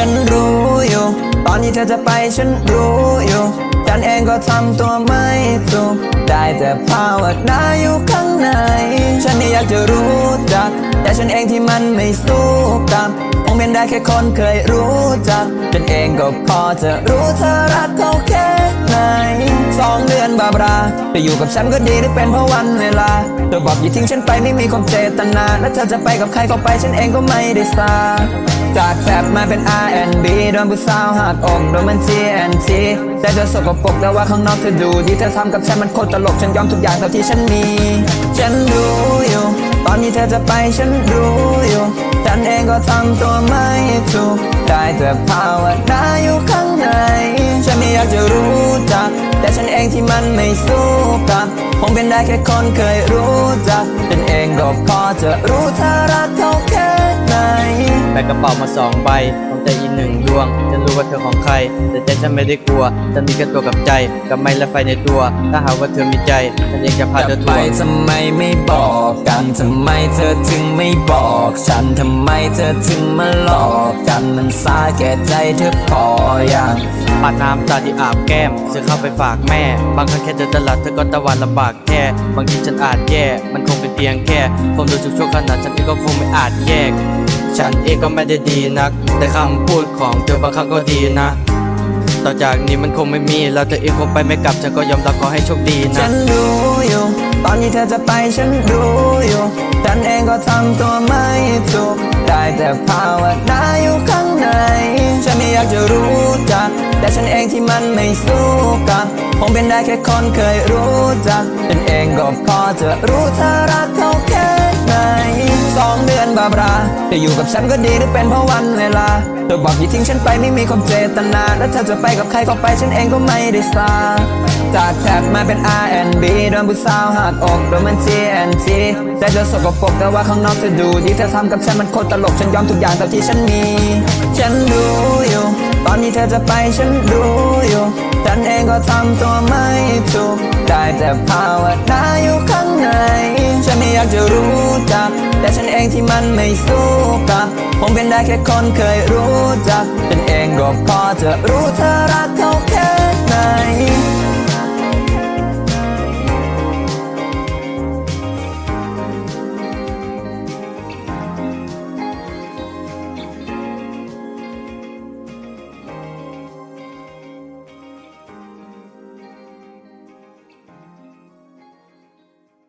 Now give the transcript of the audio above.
ฉันรู้อยู่ ตอนที่เธอจะไปฉันรู้อยู่ ฉันเองก็ทำตัวไม่ถูก ได้แต่ภาวนาอยู่ข้างใน ฉันนี่อยากจะรู้จัก แต่ฉันเองที่มันไม่สู้กับคงเป็นได้แค่คนเคยรู้จัก ฉันเองก็พอจะรู้เธอรักเขาแค่ สองเดือนบาบราจะอยู่กับฉันก็ดีหรือเป็นเพราะวันเวลาเธอบอกอย่าทิ้งฉันไปไม่มีความเจตนา และเธอจะไปกับใครก็ไปฉันเองก็ไม่ได้สาจากแซบมาเป็น R&B โดนผู้สาวหักอกโดนมัน TNT แต่เธอสกปรกแต่ว่าข้างนอกเธอดูดีเธอทำกับฉันมันโคตรตลกฉันยอมทุกอย่างเท่าที่ฉันมี ฉันรู้อยู่ ตอนนี้เธอจะไปฉันรู้อยู่ ฉันเองก็ทำตัวไม่ถูกได้แต่ภาวนาอยู่ข้าง อยากจะรู้จัก แต่ฉันเองที่มันไม่สู้กับคงเป็นได้แค่คนเคยรู้จัก เป็นเองก็พอจะรู้เธอรักเขาแค่ไหน แบกกระเป๋ามาสองใบของใจอีกหนึ่งดวงฉันรู้ว่าเธอของใคร แต่ใจฉันไม่ได้กลัวฉันมีแค่ตัวกับใจกับไม่และไฟในตัว ถ้าหากว่าเธอมีใจฉันเองจะพาเธอไปทัวร์ทำไมไม่บอกกันทำไมเธอถึงไม่บอก ฉันทำไมเธอถึงมาหลอกกันมันสาแก่ใจเธอพออย่างปาดน้ำตาที่อาบแก้มซื้อข้าวไปฝากแม่ บางครั้งแค่เจอตลาดเธอก็ตะวันลำบากแค่บางทีฉันอาจแย่ มันคงเป็นเพียงแค่ความรู้สึกชั่วขณะฉันเองก็คงไม่อาจแยก ฉันเองก็ไม่ได้ดีนัก แต่คำพูดของเธอบางครั้งก็ดีนะ ต่อจากนี้มันคงไม่มีแล้วเธอเองคงไปไม่กลับ ฉันก็ยอมรับขอให้โชคดีนะ ฉันรู้อยู่ ตอนนี้เธอจะไปฉันรู้อยู่ ฉันเองก็ทำตัวไม่ถูก ได้แต่ภาวนาอยู่ข้างใน ฉันไม่อยากจะรู้จัก แต่ฉันเองที่มันไม่สู้กับคงเป็นได้แค่คนเคยรู้จัก ฉันเองก็พอจะรู้เธอรักเขา บาราจะอยู่กับฉันก็ดีหรือเป็นเพราะวันเวลาเธอบอกอย่าทิ้งฉันไปไม่มีความเจตนา และเธอจะไปกับใครก็ไปฉันเองก็ไม่ได้สาจากแท็บมาเป็น R&B โดนผู้สาวหักอกโดนมัน TNT แต่เธอสกปรกแต่ว่าข้างนอกเธอดูดีเธอทำกับฉันมันโคตรตลกฉันยอมทุกอย่างเท่าที่ฉันมี ฉันรู้อยู่ ตอนนี้เธอจะไปฉันรู้อยู่ ฉันเองก็ทำตัวไม่ถูกได้แต่ภาวนาอยู่ข้างใน แต่ฉันเองที่มันไม่สู้กับ ผมเป็นได้แค่คนเคยรู้จัก เป็นเองก็พอจะรู้เธอรักเขาแค่ไหน